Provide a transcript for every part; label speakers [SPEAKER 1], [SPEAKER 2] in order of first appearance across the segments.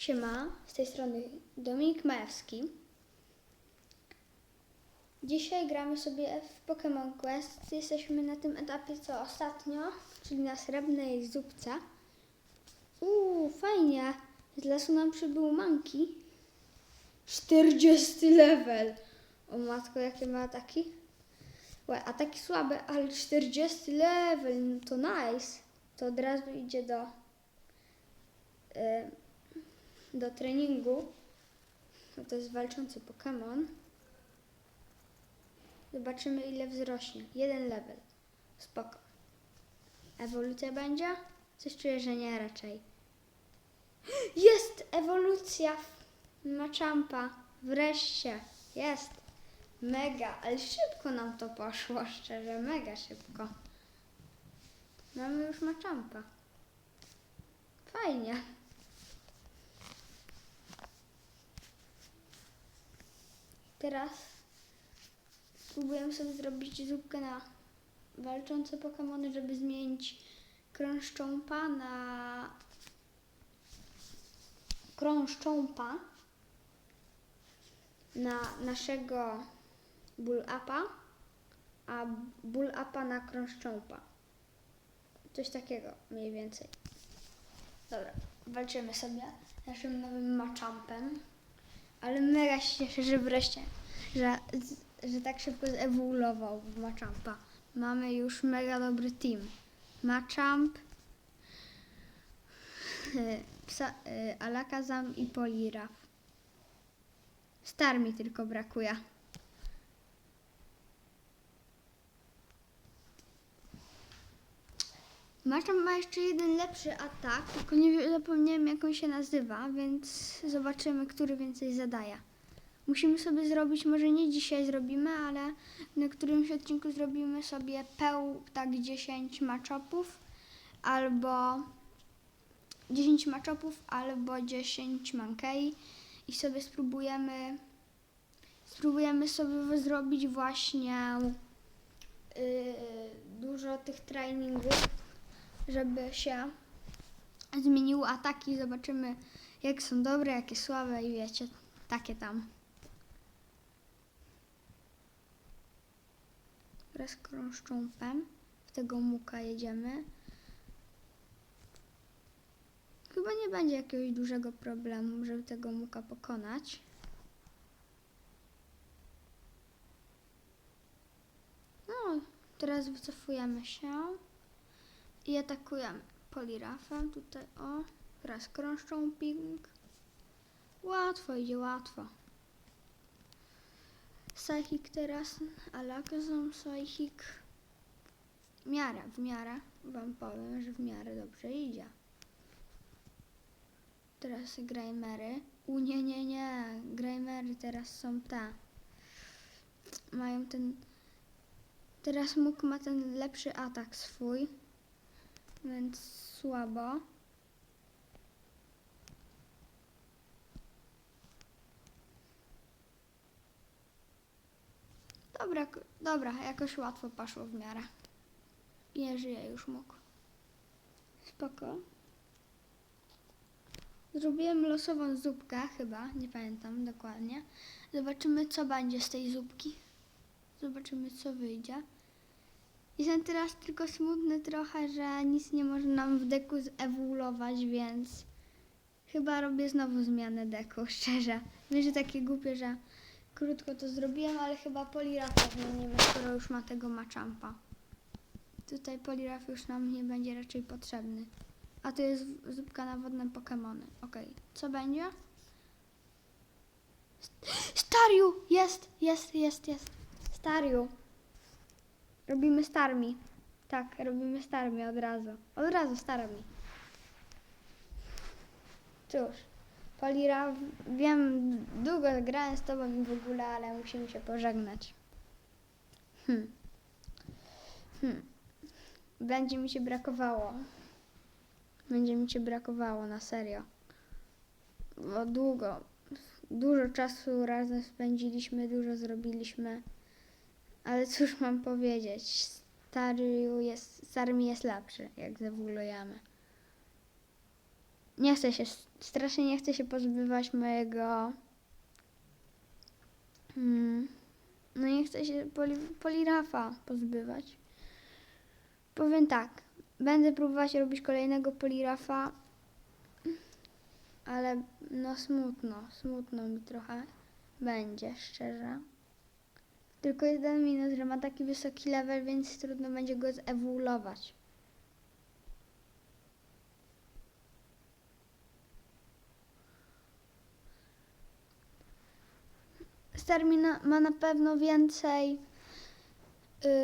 [SPEAKER 1] Siema, z tej strony Dominik Majewski. Dzisiaj gramy sobie w Pokémon Quest. Jesteśmy na tym etapie co ostatnio, czyli na srebrnej zupce. Uuu, fajnie. Z lasu nam przybył Manki. 40 level. O matko, jakie ma ataki? Łe, ataki słabe, ale 40 level, no to nice. To od razu idzie do... y, do treningu. No to jest walczący Pokémon. Zobaczymy ile wzrośnie. Jeden level. Spoko. Ewolucja będzie? Coś czuję, że nie raczej. Jest ewolucja Machampa. Wreszcie. Jest. Mega, ale szybko nam to poszło, szczerze, mega szybko. Mamy już Machampa. Fajnie. Teraz spróbujemy sobie zrobić zupkę na walczące Pokémony, żeby zmienić krążcząpa na krążcząpa na naszego bull-upa, a bull-upa na krążcząpa. Coś takiego mniej więcej. Dobra, walczymy sobie naszym nowym machampem. Ale mega się cieszę, że wreszcie, że, że tak szybko zewoluował w Machampa. Mamy już mega dobry team. Machamp, psa, y, Alakazam i Poliraf. Star mi tylko brakuje. Machamp ma jeszcze jeden lepszy atak, tylko nie zapomniałem jak on się nazywa, więc zobaczymy, który więcej zadaje. Musimy sobie zrobić, może nie dzisiaj zrobimy, ale na którymś odcinku zrobimy sobie peł tak 10 maczopów albo 10 maczopów albo 10 mankei i sobie spróbujemy spróbujemy sobie zrobić właśnie yy, dużo tych treningów, żeby się zmieniły ataki. Zobaczymy, jak są dobre, jakie słabe i wiecie, takie tam. Teraz krążcząpem w tego muka jedziemy. Chyba nie będzie jakiegoś dużego problemu, żeby tego muka pokonać. No, teraz wycofujemy się i atakujemy polirafem. Tutaj o, teraz krążczą ping. Łatwo idzie, łatwo. Psychic teraz, Alakazam, Psychic. W miarę, w miarę. Wam powiem, że w miarę dobrze idzie. Teraz Grajmery. U nie, nie, nie. Grajmery teraz są te. Mają ten... Teraz Muk ma ten lepszy atak swój. Więc słabo. Dobra, dobra, jakoś łatwo poszło w miarę. Nie żyje już mógł. Spoko. Zrobiłem losową zupkę chyba, nie pamiętam dokładnie. Zobaczymy co będzie z tej zupki. Zobaczymy co wyjdzie. Jestem teraz tylko smutny trochę, że nic nie może nam w deku zewoluować, więc chyba robię znowu zmianę deku, szczerze. Wiem, że takie głupie, że krótko to zrobiłem, ale chyba Polirafa zmienimy, skoro już ma tego Machampa. Tutaj Poliraf już nam nie będzie raczej potrzebny. A to jest zupka na wodne Pokemony. Okej, co będzie? St- Stariu! Jest, jest, jest, jest. Stariu. Robimy Starmi. Tak, robimy Starmi od razu. Od razu Starmi. Cóż, Polira, wiem, długo grałem z tobą w ogóle, ale musimy się pożegnać. Hmm. Hmm. Będzie mi cię brakowało. Będzie mi cię brakowało, na serio. Bo długo, dużo czasu razem spędziliśmy, dużo zrobiliśmy. Ale cóż mam powiedzieć, stary jest, stary mi jest lepszy, jak zewolujemy. Nie chcę się, strasznie nie chcę się pozbywać mojego... Mm, no nie chcę się poli, polirafa pozbywać. Powiem tak, będę próbować robić kolejnego polirafa, ale no smutno, smutno mi trochę będzie, szczerze. Tylko jeden minus, że ma taki wysoki level, więc trudno będzie go zewoluować. Starmi ma na pewno więcej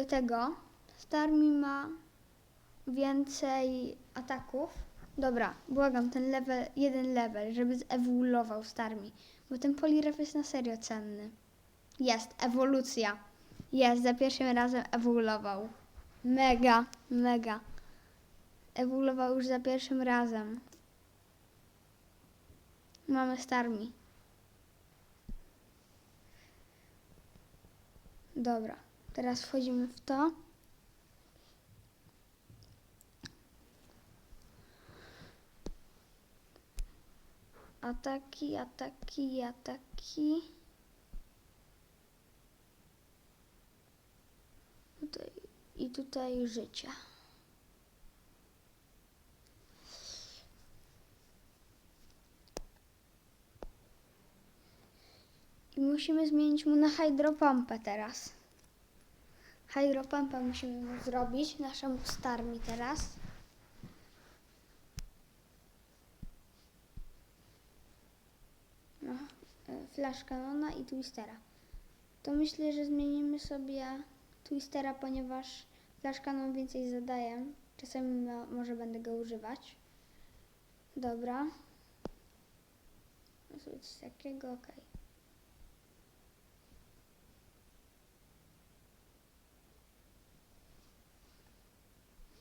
[SPEAKER 1] y, tego. Starmi ma więcej ataków. Dobra, błagam, ten level, jeden level, żeby zewoluował Starmi. Bo ten poliref jest na serio cenny. Jest, ewolucja. Jest, za pierwszym razem ewoluował. Mega, mega. Ewoluował już za pierwszym razem. Mamy Starmi. Dobra, teraz wchodzimy w to. Ataki, ataki, ataki. Tutaj, I tutaj życie. I musimy zmienić mu na hydropompę teraz. Hydropompę musimy mu zrobić, naszemu starmi teraz. No, e, Flash i Twistera. To myślę, że zmienimy sobie Twistera, ponieważ Flash Canon więcej zadaje. Czasami mo- może będę go używać. Dobra. Coś takiego, okej.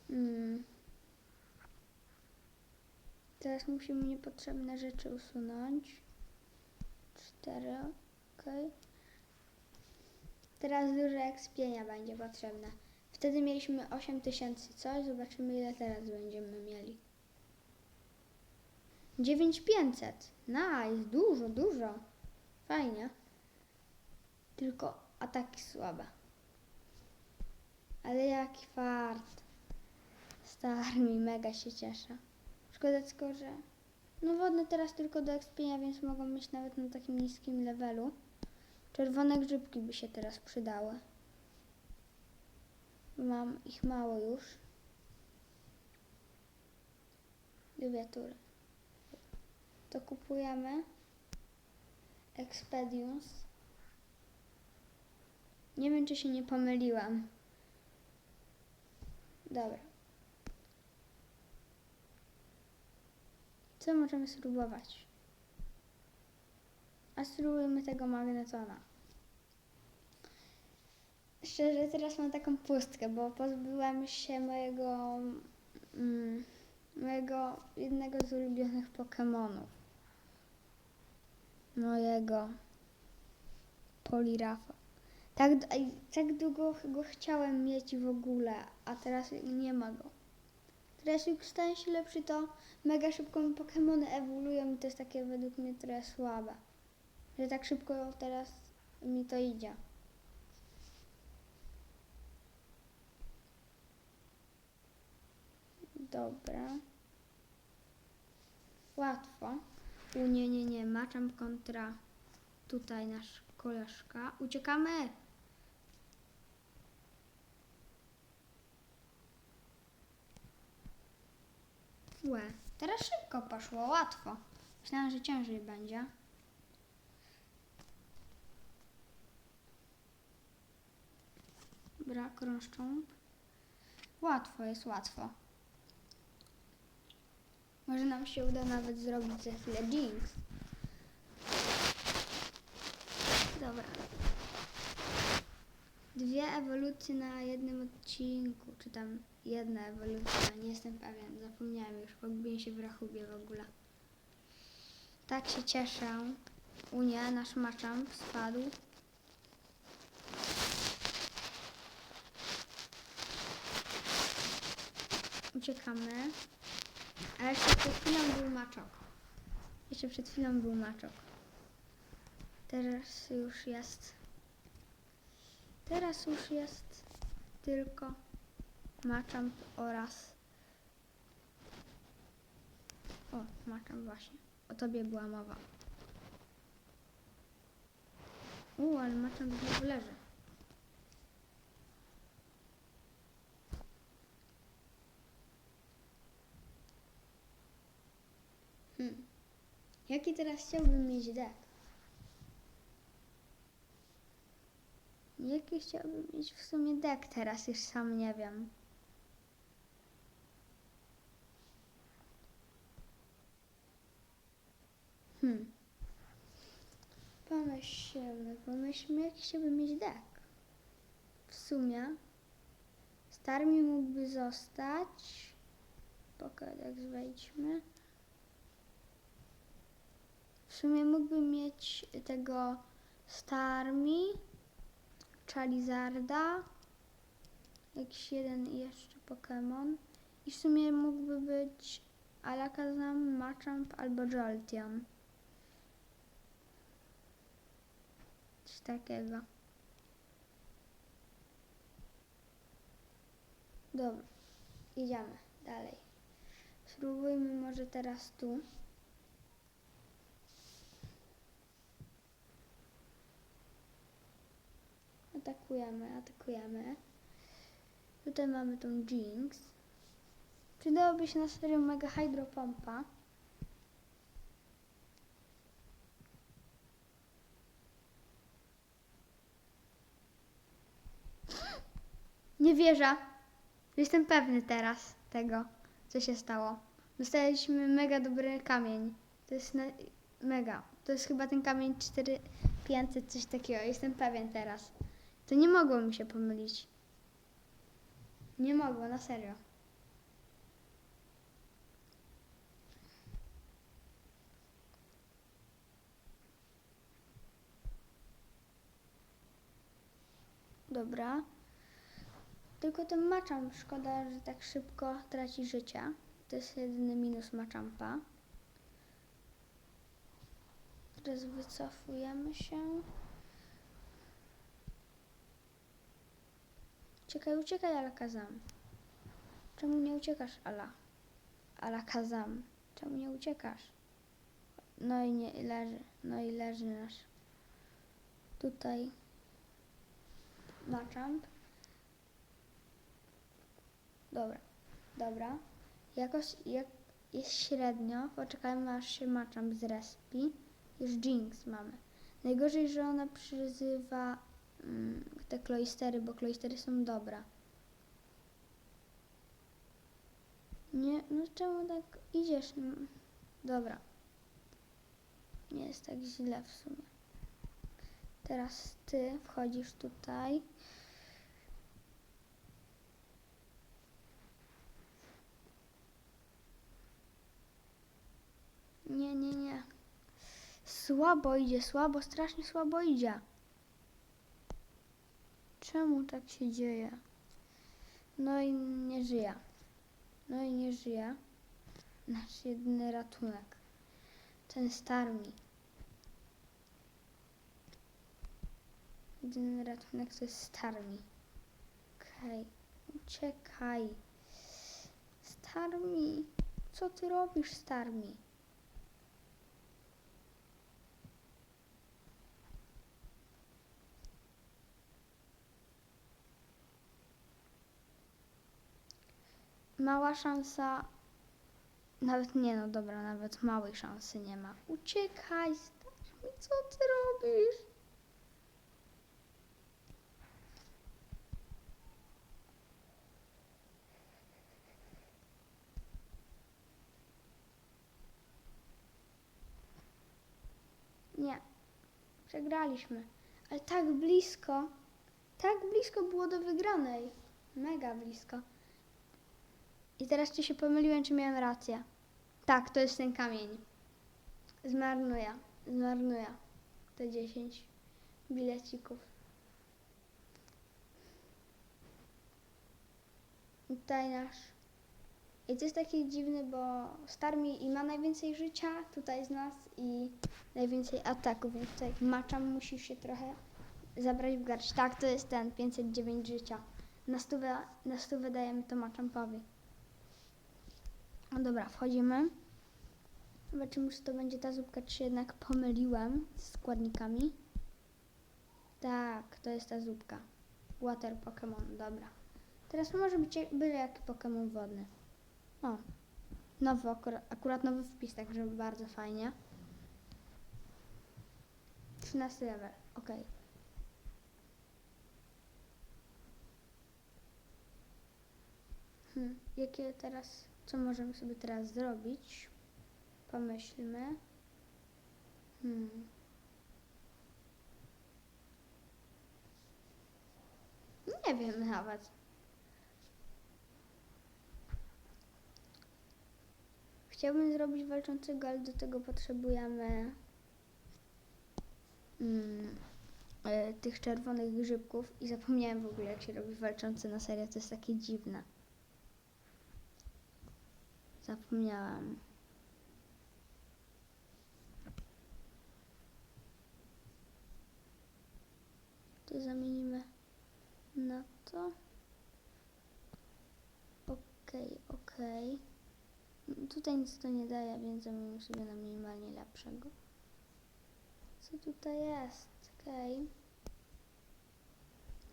[SPEAKER 1] Mm. Teraz musimy niepotrzebne rzeczy usunąć. Cztery, okej. Teraz duże ekspienia będzie potrzebne. Wtedy mieliśmy 8000 coś, zobaczymy ile teraz będziemy mieli. 9500. Nice, dużo, dużo. Fajnie. Tylko ataki słabe. Ale jaki fart. Star mi mega się cieszę. Szkoda tylko, że... No wodne teraz tylko do ekspienia, więc mogą mieć nawet na takim niskim levelu. Czerwone grzybki by się teraz przydały. Mam ich mało już. Dwie tury. To kupujemy. Expedience. Nie wiem, czy się nie pomyliłam. Dobra. Co możemy spróbować? A spróbujmy tego magnetona. Szczerze, teraz mam taką pustkę, bo pozbyłam się mojego, mm, mojego jednego z ulubionych Pokemonów. Mojego Polirafa. Tak, tak długo go chciałem mieć w ogóle, a teraz nie ma go. Teraz jak staje się lepszy, to mega szybko mi Pokemony ewoluują i to jest takie według mnie trochę słabe. Że tak szybko teraz mi to idzie. Dobra. Łatwo. U nie, nie, nie. Maczam kontra tutaj nasz koleżka. Uciekamy! Łe. Teraz szybko poszło, łatwo. Myślałam, że ciężej będzie. Brak rąszcząt. Łatwo jest, łatwo. Może nam się uda nawet zrobić za chwilę Jinx. Dobra. Dwie ewolucje na jednym odcinku, czy tam jedna ewolucja, nie jestem pewien, zapomniałem już, pogubiłem się w rachubie w ogóle. Tak się cieszę. U nie, nasz maczam spadł. A jeszcze przed chwilą był maczok. Jeszcze przed chwilą był maczok. Teraz już jest. Teraz już jest tylko maczamp oraz. O, maczamp właśnie. O tobie była mowa. U, ale maczamp znowu leży. Hmm. Jaki teraz chciałbym mieć deck? Jaki chciałbym mieć w sumie deck teraz, już sam nie wiem. Hmm. Pomyślmy, pomyślmy, jaki chciałbym mieć deck. W sumie Starmi mógłby zostać. Pokedex wejdźmy. W sumie mógłbym mieć tego Starmi, Charizarda, jakiś jeden jeszcze Pokémon. I w sumie mógłby być Alakazam, Machamp albo Jolteon. Coś takiego. Dobra, idziemy dalej. Spróbujmy może teraz tu. Atakujemy, atakujemy. Tutaj mamy tą Jinx. Przydałoby się na serio mega hydropompa. Nie wierzę. Jestem pewny teraz tego, co się stało. Dostaliśmy mega dobry kamień. To jest mega. To jest chyba ten kamień 4500, coś takiego. Jestem pewien teraz. To nie mogło mi się pomylić. Nie mogło, na serio. Dobra. Tylko ten maczam, szkoda, że tak szybko traci życie. To jest jedyny minus maczampa. Teraz wycofujemy się. Uciekaj, uciekaj, Alakazam. Czemu nie uciekasz, Ala? Alakazam. Czemu nie uciekasz? No i nie leży, no i leży nasz. Tutaj Machamp. Dobra, dobra. Jakoś jak jest średnio, poczekajmy aż się Machamp zrespi. Już Jinx mamy. Najgorzej, że ona przyzywa te kloistery, bo kloistery są dobra. Nie, no czemu tak idziesz? Mm, Dobra. Nie jest tak źle w sumie. Teraz ty wchodzisz tutaj. Nie, nie, nie. Słabo idzie, słabo, strasznie słabo idzie. Czemu tak się dzieje? No i nie żyje. No i nie żyje. Nasz jedyny ratunek. Ten Starmi. Jedyny ratunek to jest Starmi. Okej. Uciekaj. Starmi. Co ty robisz, Starmi? Mała szansa. Nawet nie, no dobra, nawet małej szansy nie ma. Uciekaj, Starmi, co ty robisz? Nie. Przegraliśmy. Ale tak blisko. Tak blisko było do wygranej. Mega blisko. I teraz czy się pomyliłem, czy miałem rację? Tak, to jest ten kamień. Zmarnuję. Zmarnuję. Te 10 bilecików. Tutaj nasz I to jest takie dziwne, bo Starmi i ma najwięcej życia tutaj z nas i najwięcej ataków, więc tutaj maczam musisz się trochę zabrać w garść. Tak, to jest ten 509 życia. Na stówę, na stówę dajemy to maczampowi. No dobra, wchodzimy. Zobaczymy, czy to będzie ta zupka, czy się jednak pomyliłem z składnikami. Tak, to jest ta zupka. Water Pokémon, dobra. Teraz może być byle jaki Pokémon wodny. O, nowy, akurat nowy wpis, także bardzo fajnie. 13 level, ok. Hmm, jakie teraz, co możemy sobie teraz zrobić? Pomyślmy. Hmm. Nie wiem nawet. Chciałbym zrobić walczącego, ale do tego potrzebujemy mm, e, tych czerwonych grzybków i zapomniałem w ogóle jak się robi walczący na serio, to jest takie dziwne. Zapomniałam. To zamienimy na to. Okej, okej. Tutaj nic to nie daje, więc zamienimy sobie na minimalnie lepszego. Co tutaj jest? Okej.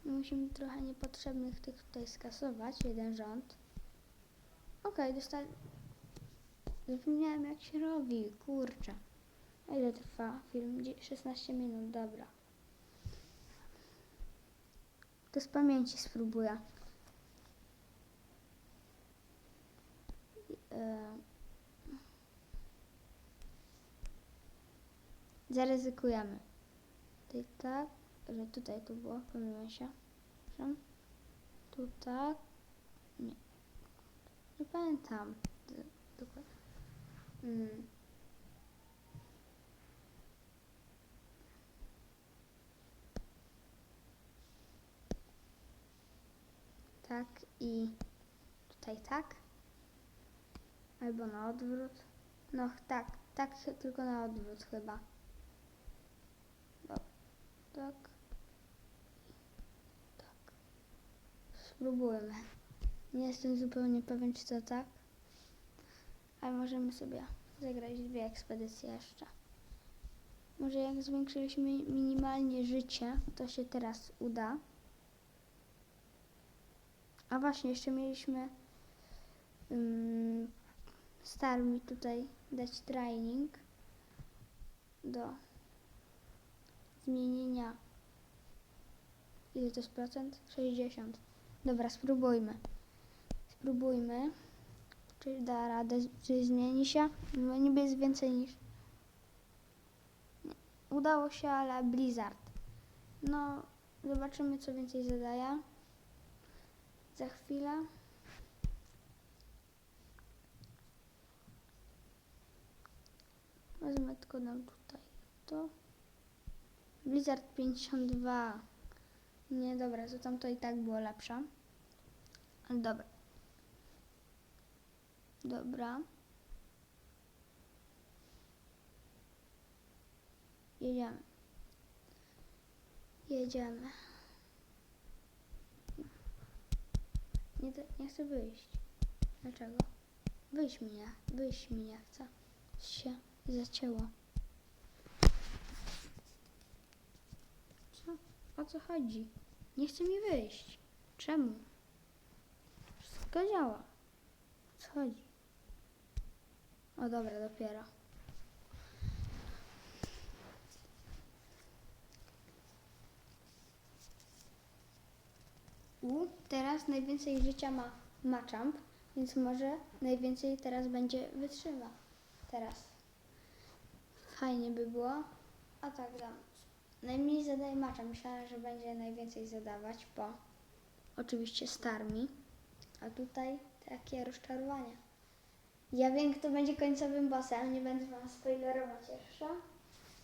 [SPEAKER 1] Musimy trochę niepotrzebnych tych tutaj skasować, jeden rząd. Okej, dostali... Zapomniałem jak się robi, kurczę. A ile trwa film? Dzie- 16 minut, dobra. To z pamięci spróbuję. E, Zaryzykujemy. Tutaj tak, że tutaj tu było, pomyliłem się. Tu tak. Nie. Nie pamiętam. Dokładnie. Mm. Tak i tutaj tak. Albo na odwrót. No tak, tak tylko na odwrót chyba. Tak. Tak. Spróbujmy. Nie jestem zupełnie pewien, czy to tak. Ale możemy sobie zagrać dwie ekspedycje jeszcze. Może jak zwiększyliśmy minimalnie życie, to się teraz uda. A właśnie, jeszcze mieliśmy um, Star mi tutaj dać training do zmienienia. Ile to jest procent? 60. Dobra, spróbujmy. Spróbujmy. Czy da radę, czy zmieni się? No niby jest więcej niż... Nie. Udało się, ale Blizzard. No, zobaczymy co więcej zadaje. Za chwilę. Wezmę tylko dam tutaj to. Blizzard 52. Nie, dobra, to to i tak było lepsze. Ale dobra. Dobra. Jedziemy. Jedziemy. Nie, nie chcę wyjść. Dlaczego? Wyjść mi nie. Wyjść mi nie chce. Się zacięło. Co? O co chodzi? Nie chce mi wyjść. Czemu? Wszystko działa. O co chodzi? O dobra, dopiero. U, teraz najwięcej życia ma Machamp, więc może najwięcej teraz będzie wytrzyma. Teraz. Fajnie by było. A tak dam. Najmniej zadaje Machamp. Myślałem, że będzie najwięcej zadawać, bo oczywiście Starmi. A tutaj takie rozczarowanie. Ja wiem, kto będzie końcowym bossem. Nie będę wam spoilerować jeszcze.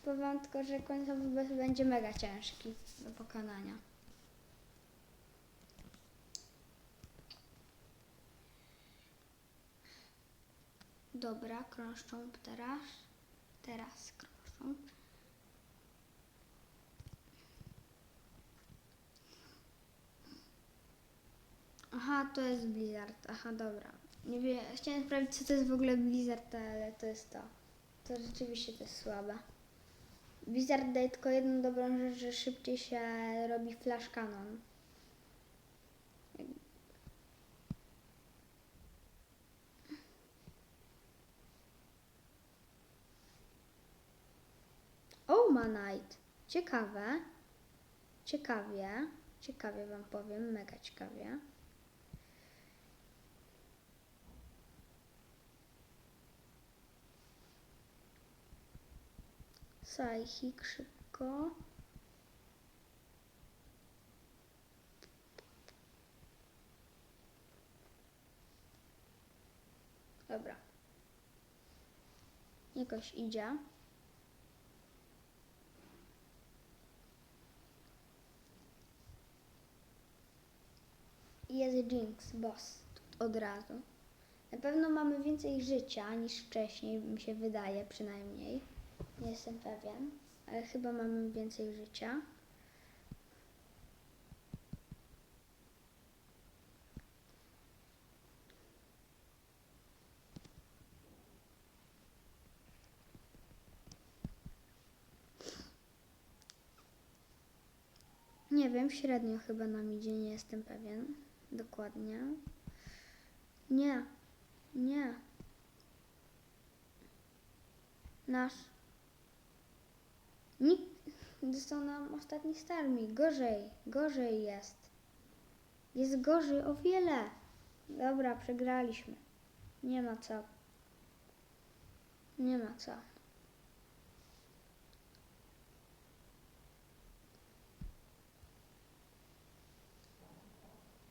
[SPEAKER 1] Powiem tylko, że końcowy boss będzie mega ciężki do pokonania. Dobra, krążą teraz. Teraz krążą. Aha, to jest Blizzard. Aha, dobra. Nie wiem, chciałem sprawdzić, co to jest w ogóle Blizzard, ale to jest to. To rzeczywiście to jest słabe. Blizzard daje tylko jedną dobrą rzecz, że szybciej się robi flash cannon. Oh, Manite. Ciekawe. Ciekawie. Ciekawie wam powiem, mega ciekawie. Psychic szybko. Dobra. Jakoś idzie. Jest Jinx, boss, od razu. Na pewno mamy więcej życia niż wcześniej, mi się wydaje przynajmniej. Jestem pewien, ale chyba mamy więcej życia. Nie wiem, średnio chyba nam idzie, nie jestem pewien. Dokładnie. Nie, nie. Nasz. Nikt dostał nam ostatni starmi. Gorzej, gorzej jest. Jest gorzej o wiele. Dobra, przegraliśmy. Nie ma co. Nie ma co.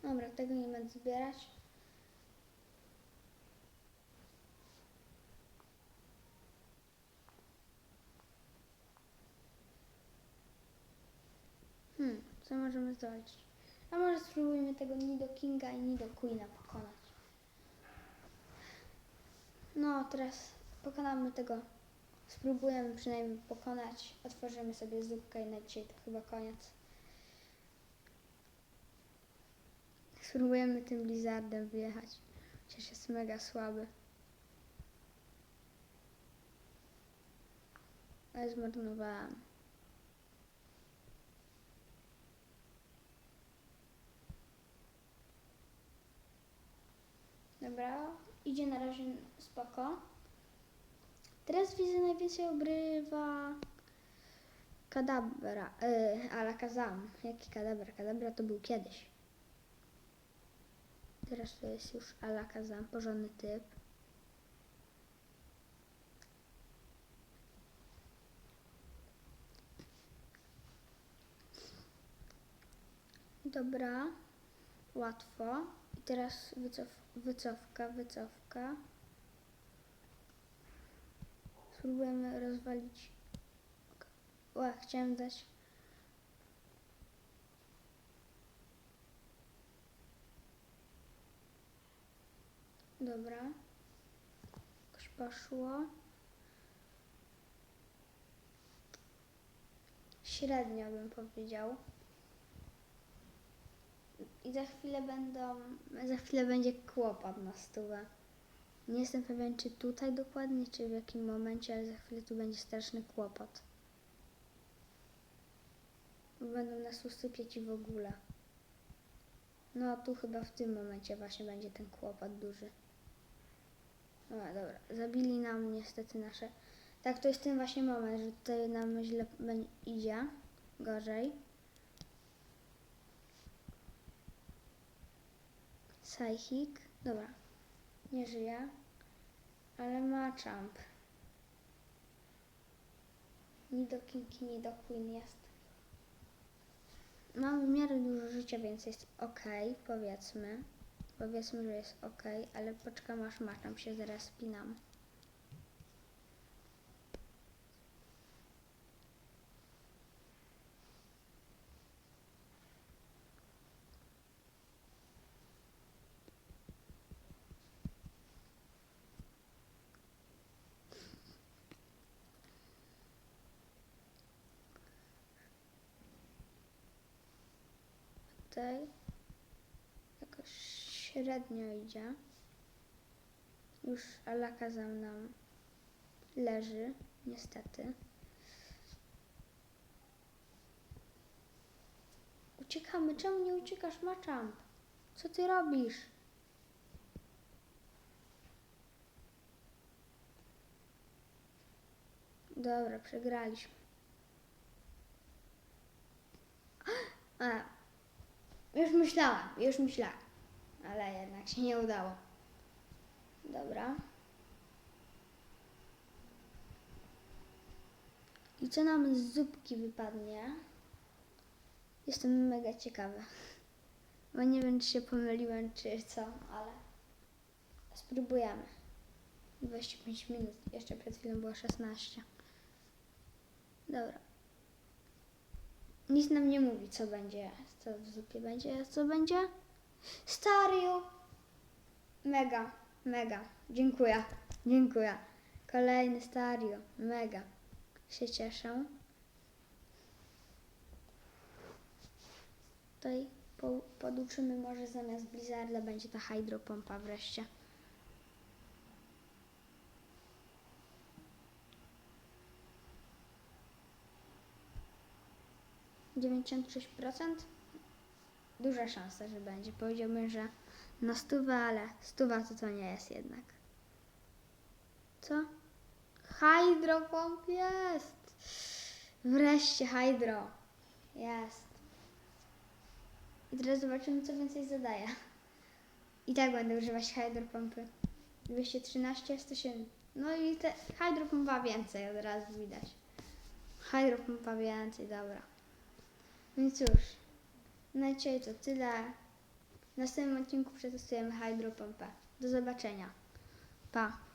[SPEAKER 1] Dobra, tego nie będę zbierać. Hmm, co możemy zrobić? A może spróbujmy tego Nido Kinga i Nido Queena pokonać. No, teraz pokonamy tego. Spróbujemy przynajmniej pokonać. Otworzymy sobie zupkę i na dzisiaj to chyba koniec. Spróbujemy tym Blizzardem wyjechać. Chociaż jest mega słaby. Ale zmarnowałam. Dobra, idzie na razie spoko. Teraz widzę najwięcej ogrywa Kadabra, yy, Alakazam. Jaki Kadabra? Kadabra to był kiedyś. Teraz to jest już Alakazam, porządny typ. Dobra, łatwo. I teraz wycof, wycofka, wycofka. Spróbujemy rozwalić. O, chciałem dać. Dobra. Jakoś poszło. Średnio bym powiedział. I za chwilę będą, za chwilę będzie kłopot na stówę. Nie jestem pewien, czy tutaj dokładnie, czy w jakim momencie, ale za chwilę tu będzie straszny kłopot. Będą nas usypiać i w ogóle. No, tu chyba w tym momencie właśnie będzie ten kłopot duży. Dobra, dobra. Zabili nam niestety nasze... Tak, to jest ten właśnie moment, że tutaj nam źle idzie. Gorzej. Psychic. Dobra. Nie żyje. Ale ma champ. Ni do Kinki, ni do Queen jest. Mam w miarę dużo życia, więc jest ok, powiedzmy. Powiedzmy, że jest ok, ale poczekam aż ma tam się zaraz spinam. Tutaj jakoś średnio idzie. Już Alaka za mną leży, niestety. Uciekamy, czemu nie uciekasz, Maczamp? Co ty robisz? Dobra, przegraliśmy. A, już myślałam, już myślałam, ale jednak się nie udało. Dobra. I co nam z zupki wypadnie? Jestem mega ciekawa. Bo nie wiem, czy się pomyliłem, czy co, ale spróbujemy. 25 minut, jeszcze przed chwilą było 16. Dobra. Nic nam nie mówi, co będzie, co w zupie będzie, co będzie. Stario! Mega, mega. Dziękuję, dziękuję. Kolejny Stario, mega. Się cieszę. Tutaj po, poduczymy może zamiast Blizzarda będzie ta hydropompa wreszcie. Dziewięćdziesiąt sześć procent? Duża szansa, że będzie. Powiedziałbym, że na stówę, ale stuwa to to nie jest jednak. Co? Hydropomp jest! Wreszcie hydro. Jest. I teraz zobaczymy, co więcej zadaje. I tak będę używać hydropompy. 213, 107. No i te hydropompa więcej od razu widać. Hydropompa więcej, dobra. No i cóż, na dzisiaj to tyle. W następnym odcinku przetestujemy hydropompę. Do zobaczenia. Pa.